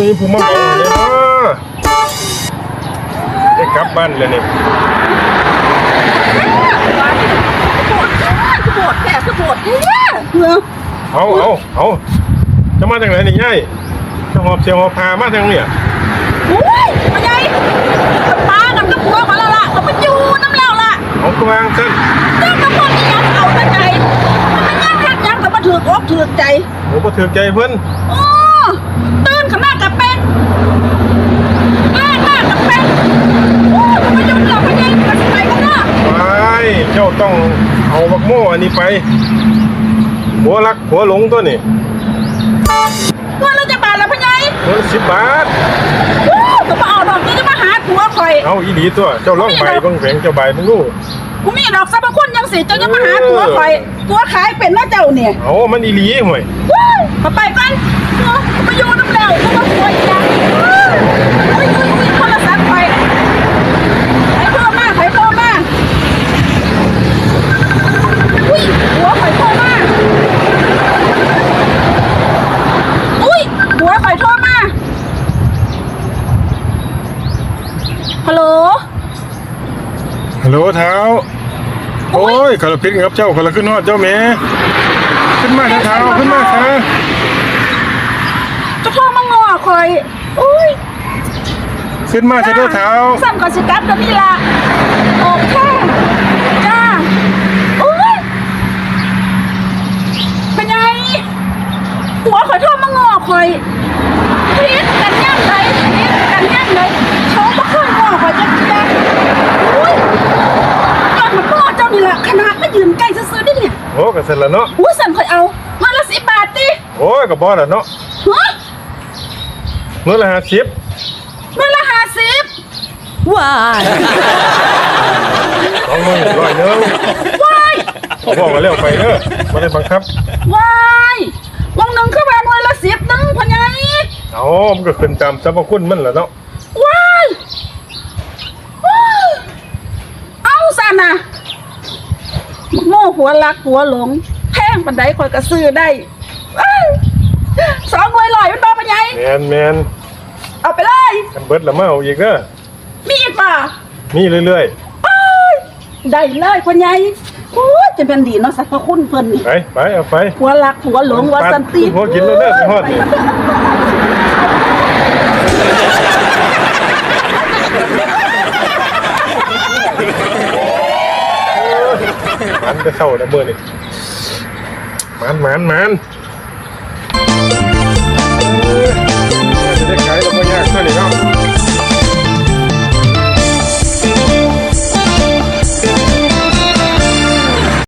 มีผู้มาเอาเลยเนาะได้กลับบ้านเลยนี่คือปวดแค่คือปวดแค่เพื่อเอาเอาเอาจะมาจากไหนนี่ย่ายจะหอบเสียงหอบพามาทางเนี่ยโอ้ยมาใหญ่ป้ากับกระปัวมาแล้วล่ะเขาไปอยู่น้ำแล้วล่ะเอากวางสั้นเจ้ากระปัวนี่ยังเอาแต่ใจมันไม่ยังทักยังแต่มาถือกอกถือกใจโอ้บ่ถือใจเพิ่นโอ้ตื่นขึ้นมากับเป็ดแม่หน้ากับเป็ดโอ้ยมันไม่ยุ่งหรอกมาใหญ่มันไปกันนะ ไปเจ้า ต้องเอาบักโม่อันนี้ไป หัวรักหัวหลงตัวนี่ว่าเราจะบาดแล้วพะไงหัวละสิบบาทโอ้ยจะมาเอาดอกนี้จะมาหาผัวข่อยเอาอีดีตัว เจ้าล่องใบเบิ่งแผงเจ้าใบมึงดูกูมีดอกสรรพคุณยังสิเจ้าจะมาหาผัวข่อย ตัวขายเป็นนะเจ้าเนี่ยเอามันอีหลีห่วยว้ายมาไปกันเนาะมาอยู่น้ำแล้วก็มาป่วยอีกอย่างว้ายอุ้ยอุ้ยอุ้ยโทรศัพท์ไปไผโทรมาไผโทรมาอุ้ยหัวไผโทรมาอุ้ยหัวไผโทรมา ฮัลโหล ฮัลโหลเท้า โอ้ยขอละพิษครับเจ้าขอละขึ้นฮอดเจ้าแม่ขึ้นมาเถอะเท้าขึ้นมาค่ะจะโทรมางอคอยอุ้ยขึ้นมาเถอะเด้อเท้าสั่งก่อนสิกลับเดี๋ยวนี้ละโอเคจ้าอุ้ยเป็นไงหัวข่อยโทรมางอคอยพีดกันย่ำเลยพีดกันย่ำเลยเขามาขึ้นงอคอยจะแจ้งอุ้ยยอดมั นงอเจ้านี่แหละขนาดไม่ยืนใกล้ซื้อๆได้เนี่ยโอ้ก็เสร็จแล้วเนาะอุ้ยสั่นข่อยเอามาละสิบบาทดิโอ้ยก็บ่แล้วเนาะฮะมื้อละ50มาละห้าสิบว้ายเอามือร้อยหนึงว้ายเขาบอกว่าเร็วไปเด้อบ่ได้บังคับว้ายวังหนึ่งคือว่าหน่วยละสิบหนึ่งพะไงเอามันก็ขึ้นตามสรรพคุณมันแหละเนาะว้ายว้ายเอาสันนะมักโม่ หัวลักหัวหลงแพงปันไดคอยกระซื้อได้ว้ายสองหน่วยลอยมันบอพะไงแมนแมนเอาไปเลยกันเบิดละมาเอาอีกเด้อมีอีกป่ะมีเรื่อยว้ายได้เลยพะไงโอ้ยจะเป็นดีเนาะสัพพคุณเพิ่นนี่ๆไปไปเอาไปหัวลักหัวหลงว่าสันติหัวกินแล้วเด้อ มันก็เข้าระเบิดนี่มันมันมันจะได้ขายแล้วก็ยากเท่านี้เนา